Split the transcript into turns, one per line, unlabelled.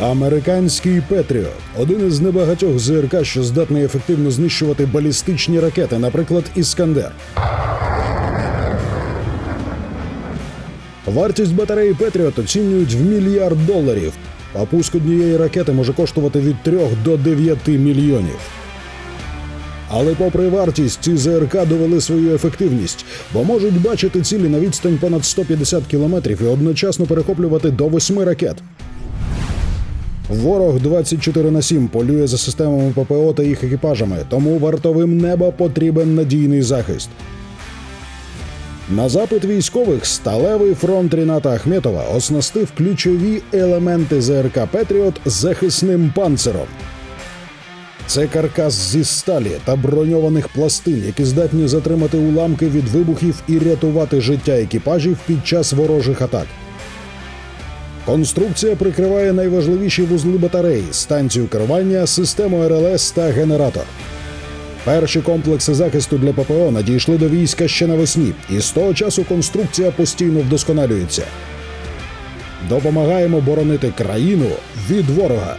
Американський Петріот один із небагатьох ЗРК, що здатний ефективно знищувати балістичні ракети, наприклад, Іскандер. Вартість батареї Петріот оцінюють в мільярд доларів. А пуск однієї ракети може коштувати від 3 до 9 мільйонів. Але попри вартість, ці ЗРК довели свою ефективність, бо можуть бачити цілі на відстань понад 150 кілометрів і одночасно перехоплювати до 8 ракет. Ворог 24 на 7 полює за системами ППО та їх екіпажами, тому вартовим неба потрібен надійний захист. На запит військових сталевий фронт Ріната Ахметова оснастив ключові елементи ЗРК Петріот захисним панциром. Це каркас зі сталі та броньованих пластин, які здатні затримати уламки від вибухів і рятувати життя екіпажів під час ворожих атак. Конструкція прикриває найважливіші вузли батареї, станцію керування, систему РЛС та генератор. Перші комплекси захисту для ППО надійшли до війська ще навесні, і з того часу конструкція постійно вдосконалюється. Допомагаємо боронити країну від ворога.